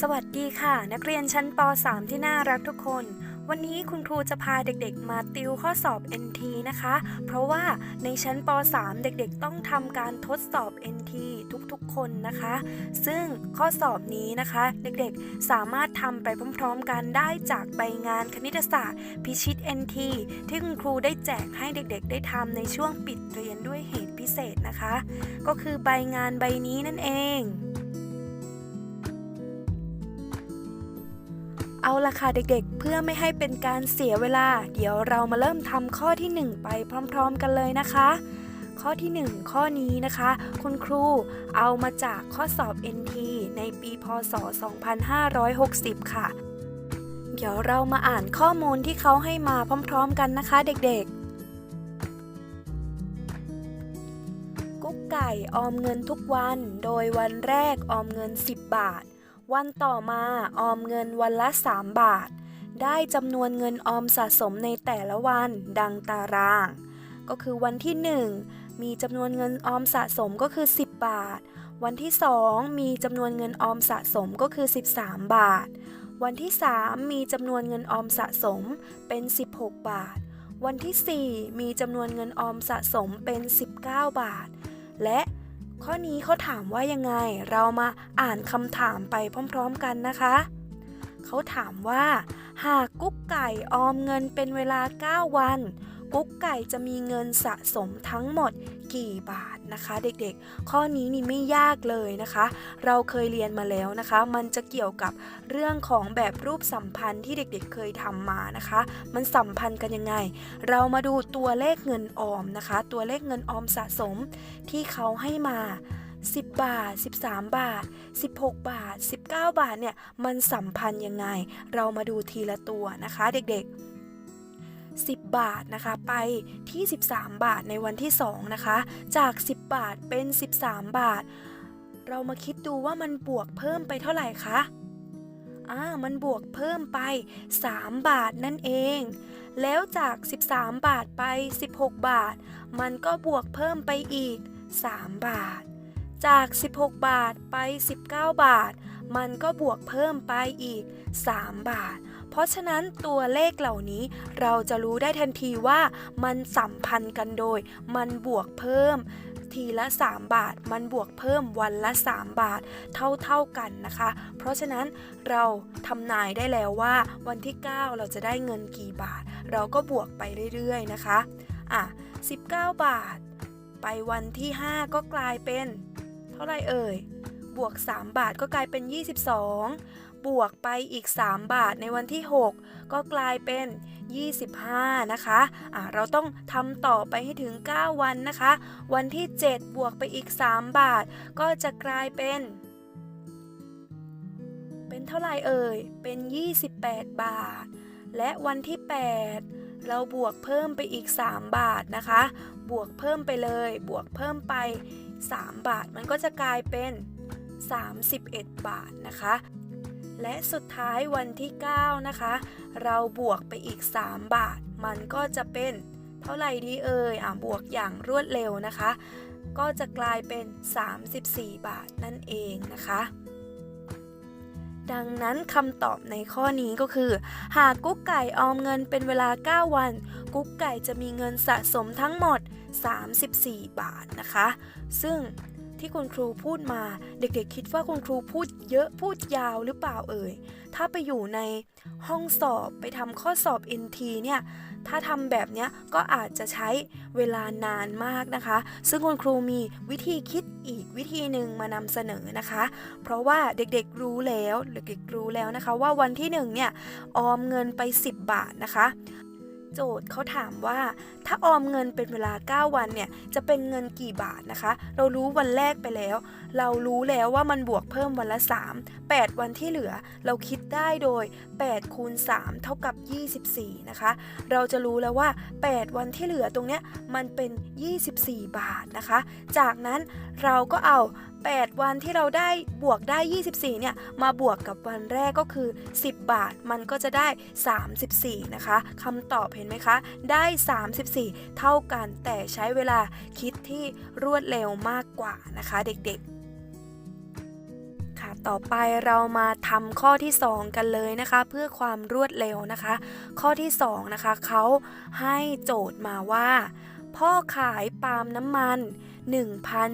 สวัสดีค่ะ นักเรียนชั้นป .3 ที่น่ารักทุกคน วันนี้คุณครูจะพาเด็กๆ มาติวข้อสอบ NT นะคะ เพราะว่าในชั้นป .3 เด็กๆ ต้องทำการทดสอบ NT ทุกๆ คนนะคะ ซึ่งข้อสอบนี้นะคะ เด็กๆ สามารถทำไปพร้อมๆ กันได้จากใบงานคณิตศาสตร์ พิชิต NT ที่คุณครูได้แจกให้เด็กๆ ได้ทำในช่วงปิดเรียนด้วยเหตุพิเศษนะคะ ก็คือใบงานใบนี้นั่นเอง เอาละค่ะเด็กๆ เพื่อไม่ให้เป็นการเสียเวลา เดี๋ยวเรามาเริ่มทำข้อที่ 1 ไปพร้อมๆกันเลยนะคะ ข้อที่ 1 ข้อนี้นะคะ คุณครูเอามาจากข้อสอบ NT ในปีพศ 2560 ค่ะ เดี๋ยวเรามาอ่านข้อมูลที่เขาให้มาพร้อมๆกันนะคะเด็กๆกุ๊กไก่ออมเงินทุกวัน โดยวันแรกออมเงิน 10 บาท วันต่อมาออมเงินวันละ 3 บาท ได้จำนวนเงินออมสะสมในแต่ละวันดังตาราง ก็คือวันที่ 1 มีจำนวนเงินออมสะสมก็คือ 10 บาท วันที่ 2 มีจำนวนเงินออมสะสมก็คือ 13 บาท วันที่ 3 มีจำนวนเงินออมสะสมเป็น 16 บาท วันที่ 4 มีจำนวนเงินออมสะสมเป็น 19 บาท และ ข้อนี้เขาถามว่ายังไง เรามาอ่านคำถามไปพร้อมๆกันนะคะ เขาถามว่า หากกุ๊กไก่ออมเงินเป็นเวลา 9 วัน กุ๊กไก่จะมีเงินสะสมทั้งหมดกี่บาท นะคะ เด็กๆ ข้อนี้นี่ไม่ยากเลยนะคะ เราเคยเรียนมาแล้วนะคะ มันจะเกี่ยวกับเรื่องของแบบรูปสัมพันธ์ที่เด็กๆเคยทำมานะคะ มันสัมพันธ์กันยังไง เรามาดูตัวเลขเงินออมนะคะ ตัวเลขเงินออมสะสมที่เขาให้มา10 บาท 13 บาท 16 บาท 19 บาทเนี่ย มันสัมพันธ์ยังไง เรามาดูทีละตัวนะคะเด็กๆ 10 บาทนะคะ ไปที่ 13 บาทในวันที่ 2 นะคะ จาก 10 บาทเป็น 13 บาท เรามาคิดดูว่ามันบวกเพิ่มไปเท่าไหร่คะอ่ามันบวกเพิ่มไป 3 บาทนั่นเอง แล้วจาก 13 บาทไป 16 บาท มันก็บวกเพิ่มไปอีก 3 บาท จาก 16 บาทไป 19 บาท มันก็บวกเพิ่มไปอีก 3 บาท เพราะฉะนั้นตัวเลขเหล่านี้เราจะรู้ได้ทันทีว่ามันสัมพันธ์กันโดย มันบวกเพิ่มทีละ 3 บาท มันบวกเพิ่มวันละ 3 บาท เท่าๆกันนะคะ เพราะฉะนั้นเราทำนายได้แล้วว่าวันที่ 9 เราจะได้เงินกี่บาท เราก็บวกไปเรื่อยๆนะคะ อะ 19 บาท ไปวันที่ 5 ก็กลายเป็น เท่าไรเอ่ย บวก 3 บาทก็กลายเป็น 22 บวกไปอีก 3 บาทในวันที่ 6 ก็กลายเป็น 25 นะคะะเราต้องทำต่อไปให้ถึง 9 วันนะคะ วันที่ 7 บวกไปอีก 3 บาท ก็จะกลายเป็น เป็นเท่าไหร่เอ่ย เป็น 28 บาท และวันที่ 8เราบวกเพิ่มไปอีก 3 บาทนะคะ บวกเพิ่มไปเลย บวกเพิ่มไป 3 บาท มันก็จะกลายเป็น 31 บาทนะคะ และสุดท้ายวันที่ 9 นะคะ เราบวกไปอีก 3 บาท มันก็จะเป็นเท่าไหร่ดีเอ่ยอะบวกอย่างรวดเร็วนะคะ ก็จะกลายเป็น 34 บาทนั่นเองนะคะดังนั้นคำตอบในข้อนี้ก็คือ หากกุ๊กไก่ออมเงินเป็นเวลา 9 วัน กุ๊กไก่จะมีเงินสะสมทั้งหมด 34 บาทนะคะ ซึ่ง ที่คุณครูพูดมา เด็กๆ คิดว่าคุณครูพูดเยอะพูดยาวหรือเปล่าเอ่ย ถ้าไปอยู่ในห้องสอบไปทำข้อสอบ NT เนี่ย ถ้าทำแบบเนี้ยก็อาจจะใช้เวลานานมากนะคะ ซึ่งคุณครูมีวิธีคิดอีกวิธีหนึ่งมานำเสนอนะคะ เพราะว่าเด็กๆรู้แล้วเด็กๆรู้แล้วนะคะ ว่าวันที่หนึ่งเนี่ยออมเงินไป 10 บาทนะคะ โจทย์เขาถามว่า ถ้าออมเงินเป็นเวลา 9 วันเนี่ยจะเป็นเงินกี่บาทนะคะ เรารู้วันแรกไปแล้ว เรารู้แล้วว่ามันบวกเพิ่มวันละ 3 8 วันที่เหลือ เราคิดได้โดย8คูณ3เท่ากับ 24 นะคะ เราจะรู้แล้วว่า 8 วันที่เหลือตรงเนี้ยมันเป็น 24 บาทนะคะ จากนั้นเราก็เอา 8 วันที่เราได้บวกได้ 24 เนี่ย มาบวกกับวันแรกก็คือ 10 บาท มันก็จะได้ 34 นะคะคำตอบเห็นไหมคะ ได้ 34 เท่ากันแต่ใช้เวลาคิดที่รวดเร็วมากกว่านะคะเด็กๆค่ะต่อไปเรามาทำข้อที่ 2 กันเลยนะคะ เพื่อความรวดเร็วนะคะ ข้อที่ 2 นะคะเขาให้โจทย์มาว่า พ่อขายปาล์มน้ำมัน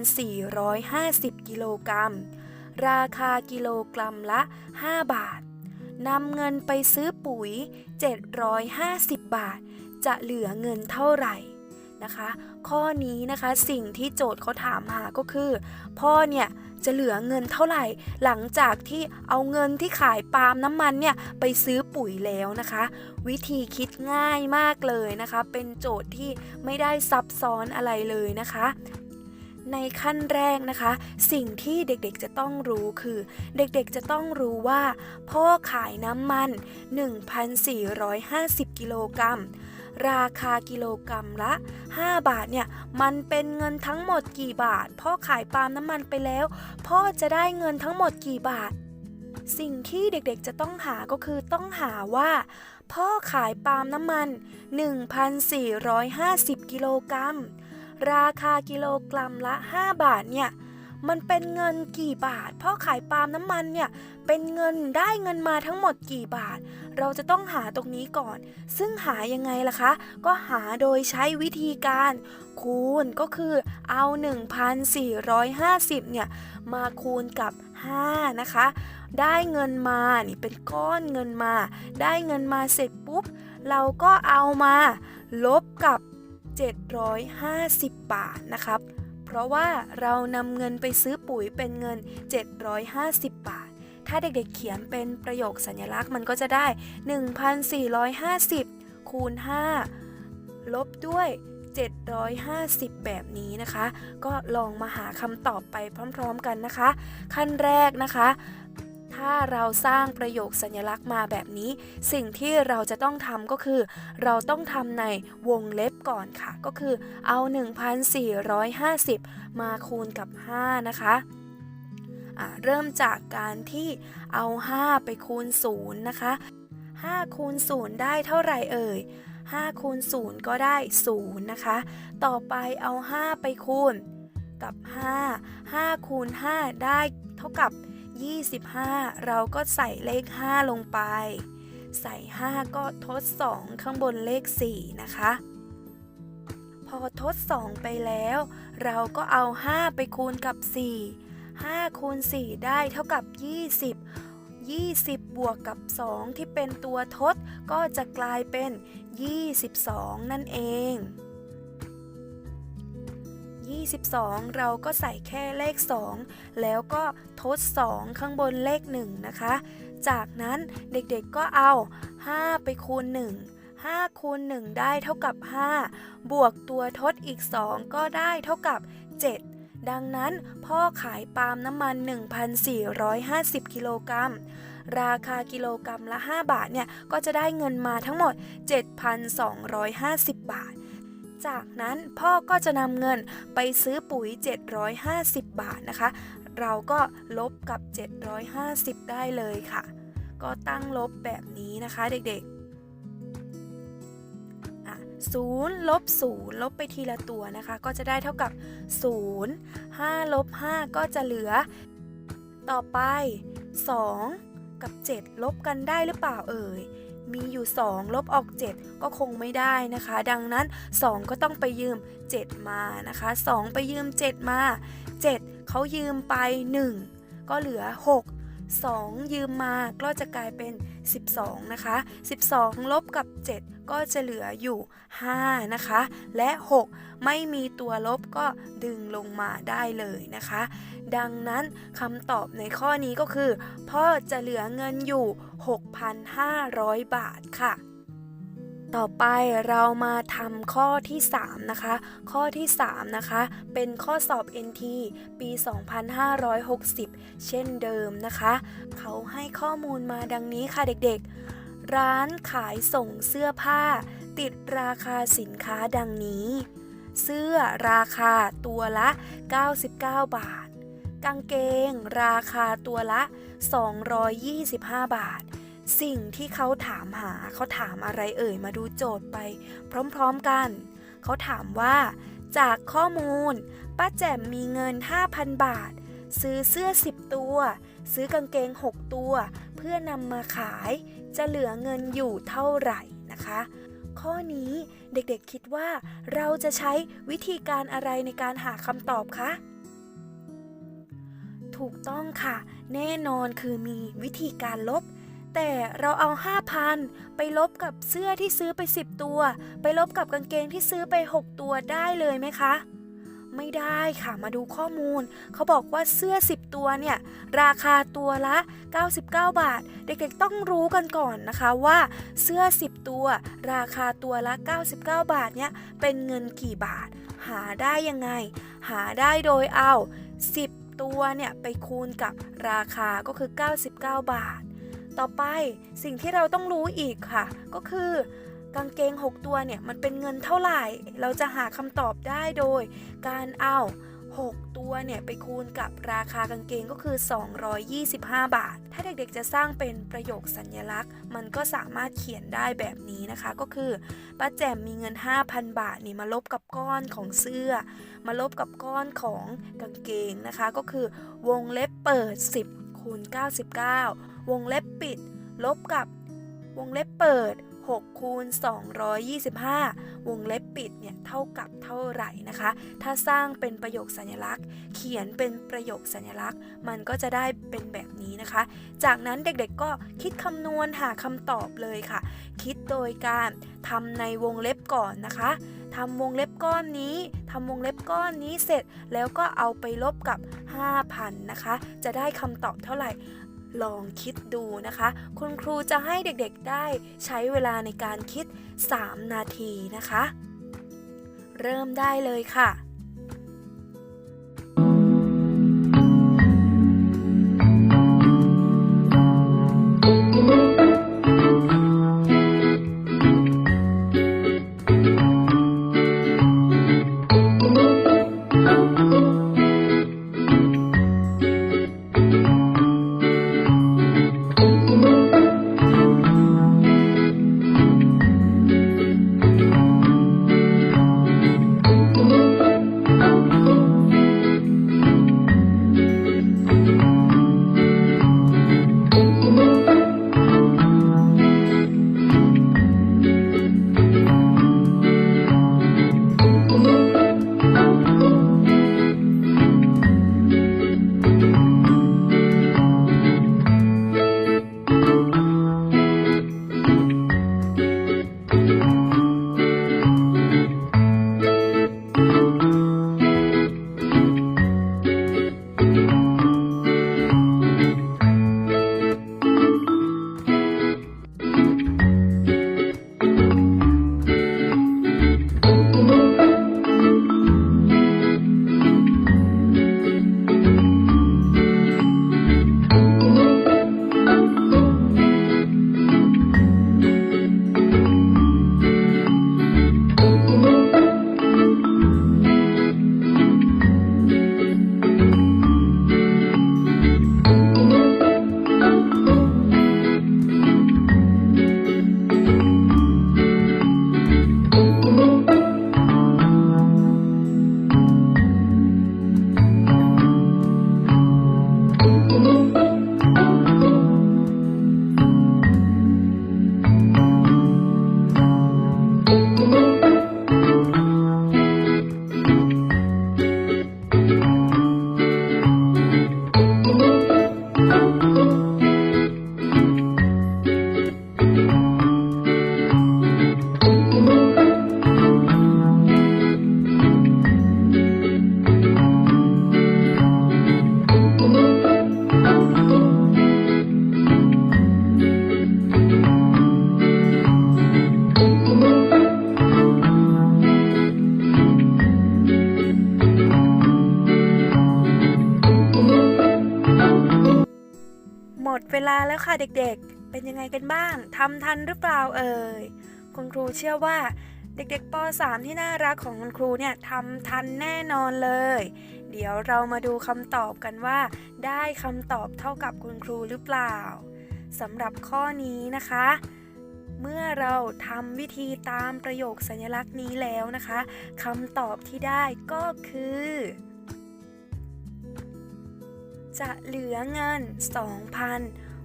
1,450 กิโลกรัม ราคากิโลกรัมละ 5 บาท นำเงินไปซื้อปุ๋ย 750 บาท จะเหลือเงินเท่าไหร่นะคะ ข้อนี้นะคะสิ่งที่โจทย์เขาถามหาก็คือ พ่อเนี่ย จะเหลือเงินเท่าไหร่ หลังจากที่เอาเงินที่ขายปาล์มน้ำมันเนี่ยไปซื้อปุ๋ยแล้วนะคะ วิธีคิดง่ายมากเลยนะคะ เป็นโจทย์ที่ไม่ได้ซับซ้อนอะไรเลยนะคะในขั้นแรกนะคะ สิ่งที่เด็กๆจะต้องรู้คือ เด็กๆจะต้องรู้ว่า พ่อขายน้ำมัน 1,450 กิโลกรัม ราคากิโลกรัมละ 5 บาทเนี่ยมันเป็นเงินทั้งหมดกี่บาท พ่อขายปาล์มน้ำมันไปแล้ว พ่อจะได้เงินทั้งหมดกี่บาท สิ่งที่เด็กๆจะต้องหาก็คือต้องหาว่า พ่อขายปาล์มน้ำมัน 1,450 กิโลกรัม ราคากิโลกรัมละ 5 บาทเนี่ยมันเป็นเงินกี่บาท พ่อขายปาล์มน้ำมันเนี่ยเป็นเงินได้เงินมาทั้งหมดกี่บาท เราจะต้องหาตรงนี้ก่อน ซึ่งหายังไงล่ะคะ ก็หาโดยใช้วิธีการ คูณก็คือเอา 1,450 เนี่ย มาคูณกับ 5 นะคะ ได้เงินมานี่เป็นก้อนเงินมา ได้เงินมาเสร็จปุ๊บ เราก็เอามา ลบกับ 750 บาทนะครับเพราะว่าเรานำเงินไปซื้อปุ๋ยเป็นเงิน 750บาท ถ้าเด็กๆเขียนเป็นประโยคสัญลักษณ์มันก็จะได้ 1,450 คูณ 5 ลบด้วย 750 แบบนี้นะคะ ก็ลองมาหาคำตอบไปพร้อมๆกันนะคะ ขั้นแรกนะคะ ถ้าเราสร้างประโยคสัญลักษณ์มาแบบนี้ สิ่งที่เราจะต้องทำก็คือ เราต้องทำในวงเล็บก่อนค่ะ ก็คือเอา 1,450 มาคูณกับ 5 นะคะอะ เริ่มจากการที่เอา 5 ไปคูณ0นะคะ5คูณ0ได้เท่าไหร่เอ่ย5คูณ0ก็ได้0นะคะ ต่อไปเอา 5 ไปคูณกับ 5 5คูณ5ได้เท่ากับ 25 เราก็ใส่เลข 5 ลงไป ใส่ 5 ก็ทด 2 ข้างบนเลข 4 นะคะ พอทด 2 ไปแล้ว เราก็เอา 5 ไปคูณกับ 4 5คูณ4ได้เท่ากับ 20 20 บวกกับ 2 ที่เป็นตัวทดก็จะกลายเป็น 22 นั่นเอง 22 เราก็ใส่แค่เลข 2 แล้วก็ทด 2 ข้างบนเลข 1 นะคะ จากนั้นเด็กๆก็เอา 5 ไปคูณ 1 5คูณ1ได้เท่ากับ 5 บวกตัวทดอีก 2 ก็ได้เท่ากับ 7 ดังนั้นพ่อขายปาล์มน้ำมัน 1,450 กิโลกรัม ราคากิโลกรัมละ 5 บาทเนี่ย ก็จะได้เงินมาทั้งหมด 7,250 บาท จากนั้นพ่อก็จะนำเงินไปซื้อปุ๋ย 750 บาทนะคะ เราก็ลบกับ 750 ได้เลยค่ะ ก็ตั้งลบแบบนี้นะคะเด็กๆ 0ลบ0ลบไปทีละตัวนะคะ ก็จะได้เท่ากับ 0 5ลบ5ก็จะเหลือ ต่อไป 2 กับ 7 ลบกันได้หรือเปล่าเอ่ย มีอยู่ 2 ลบออก 7 ก็คงไม่ได้นะคะ ดังนั้น 2 ก็ต้องไปยืม 7 มานะคะ 2 ไปยืม 7 มา 7 เขายืมไป 1 ก็เหลือ 6 2 ยืมมาก็จะกลายเป็น 12 นะคะ 12 ลบกับ 7 ก็จะเหลืออยู่ 5 นะคะ และ 6 ไม่มีตัวลบก็ดึงลงมาได้เลยนะคะ ดังนั้นคำตอบในข้อนี้ก็คือ พ่อจะเหลือเงินอยู่ 6,500 บาทค่ะ ต่อไปเรามาทำข้อที่ 3 นะคะ ข้อที่ 3 นะคะ เป็นข้อสอบ NT ปี 2560 เช่นเดิมนะคะ เขาให้ข้อมูลมาดังนี้ค่ะเด็กๆ ร้านขายส่งเสื้อผ้า ติดราคาสินค้าดังนี้ เสื้อราคาตัวละ 99 บาท กางเกง ราคาตัวละ 225 บาท สิ่งที่เขาถามหาเขาถามอะไรเอ่ยมาดูโจทย์ไป พร้อมๆกัน เขาถามว่า จากข้อมูล ป้าแจ่มมีเงิน 5,000 บาท ซื้อเสื้อ 10 ตัว ซื้อกางเกง 6 ตัว เพื่อนำมาขาย จะเหลือเงินอยู่เท่าไหร่นะคะ ข้อนี้เด็กๆคิดว่า เราจะใช้วิธีการอะไรในการหาคำตอบคะถูกต้องค่ะ แน่นอนคือมีวิธีการลบ แต่เราเอา 5,000 ไปลบกับเสื้อที่ซื้อไป 10 ตัว ไปลบกับกางเกงที่ซื้อไป 6 ตัวได้เลยไหมคะ ไม่ได้ค่ะมาดูข้อมูล เขาบอกว่าเสื้อ 10 ตัวเนี่ย ราคาตัวละ 99 บาท เด็กๆต้องรู้กันก่อนนะคะว่าเสื้อ 10 ตัว ราคาตัวละ 99 บาทเนี่ยเป็นเงินกี่บาท หาได้ยังไง หาได้โดยเอา 10 ตัวเนี่ยไปคูณกับราคาก็คือ 99 บาท ต่อไปสิ่งที่เราต้องรู้อีกค่ะ ก็คือกางเกง 6 ตัวเนี่ยมันเป็นเงินเท่าไหร่ เราจะหาคำตอบได้โดย การเอา 6 ตัวเนี่ยไปคูณกับราคากางเกงก็คือ 225 บาท ถ้าเด็กๆจะสร้างเป็นประโยคสัญลักษณ์ มันก็สามารถเขียนได้แบบนี้นะคะ ก็คือป้าแจ่มมีเงิน 5,000 บาทนี่มาลบกับก้อนของเสื้อ มาลบกับก้อนของกางเกงนะคะ ก็คือวงเล็บเปิด 10คูณ99 วงเล็บปิด ลบกับวงเล็บเปิด6คูณ225 วงเล็บปิดเนี่ยเท่ากับเท่าไหร่นะคะ ถ้าสร้างเป็นประโยคสัญลักษณ์ เขียนเป็นประโยคสัญลักษณ์ มันก็จะได้เป็นแบบนี้นะคะ จากนั้นเด็กๆก็คิดคำนวณหาคำตอบเลยค่ะ คิดโดยการทำในวงเล็บก่อนนะคะทำวงเล็บก้อนนี้ทำวงเล็บก้อนนี้เสร็จแล้วก็เอาไปลบกับ 5,000นะคะ จะได้คำตอบเท่าไหร่ ลองคิดดูนะคะ คุณครูจะให้เด็กๆได้ใช้เวลาในการคิด 3 นาทีนะคะ เริ่มได้เลยค่ะ กันบ้างทำทันหรือเปล่าเอ่ยคุณครูเชื่อว่าเด็กๆป .3 ที่น่ารักของคุณครูเนี่ยทำทันแน่นอนเลย เดี๋ยวเรามาดูคำตอบกันว่า ได้คำตอบเท่ากับคุณครูหรือเปล่าสำหรับข้อนี้นะคะ เมื่อเราทำวิธีตามประโยคสัญลักษณ์นี้แล้วนะคะคำตอบที่ได้ก็คือ จะเหลือเงิน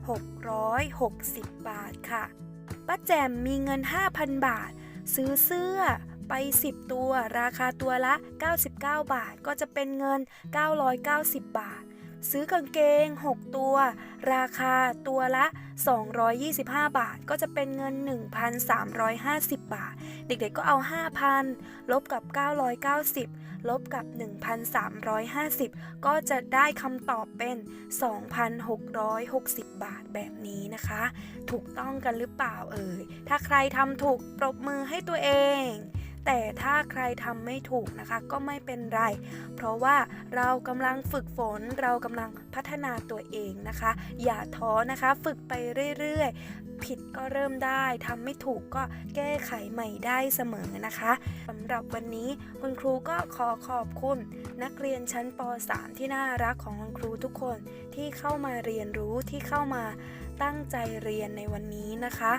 660 บาทค่ะ ป้าแจมมีเงิน 5,000 บาท ซื้อเสื้อไป 10 ตัว ราคาตัวละ 99 บาทก็จะเป็นเงิน 990 บาท ซื้อกางเกง 6 ตัว ราคาตัวละ 225 บาท ก็จะเป็นเงิน 1,350 บาท เด็กๆก็เอา 5,000 ลบกับ 990 ลบกับ 1,350 ก็จะได้คำตอบเป็น 2,660 บาทแบบนี้นะคะ ถูกต้องกันหรือเปล่าเอ่ย ถ้าใครทำถูกปรบมือให้ตัวเองแต่ถ้าใครทำไม่ถูกนะคะก็ไม่เป็นไร เพราะว่าเรากำลังฝึกฝนเรากำลังพัฒนาตัวเองนะคะ อย่าท้อนะคะ ฝึกไปเรื่อย ผิดก็เริ่มได้ทำไม่ถูกก็แก้ไขใหม่ได้เสมอนะคะสำหรับวันนี้คุณครูก็ขอขอบคุณ นักเรียนชั้นป .3 ที่น่ารักของคุณครูทุกคนที่เข้ามาเรียนรู้ที่เข้ามาตั้งใจเรียนในวันนี้นะคะ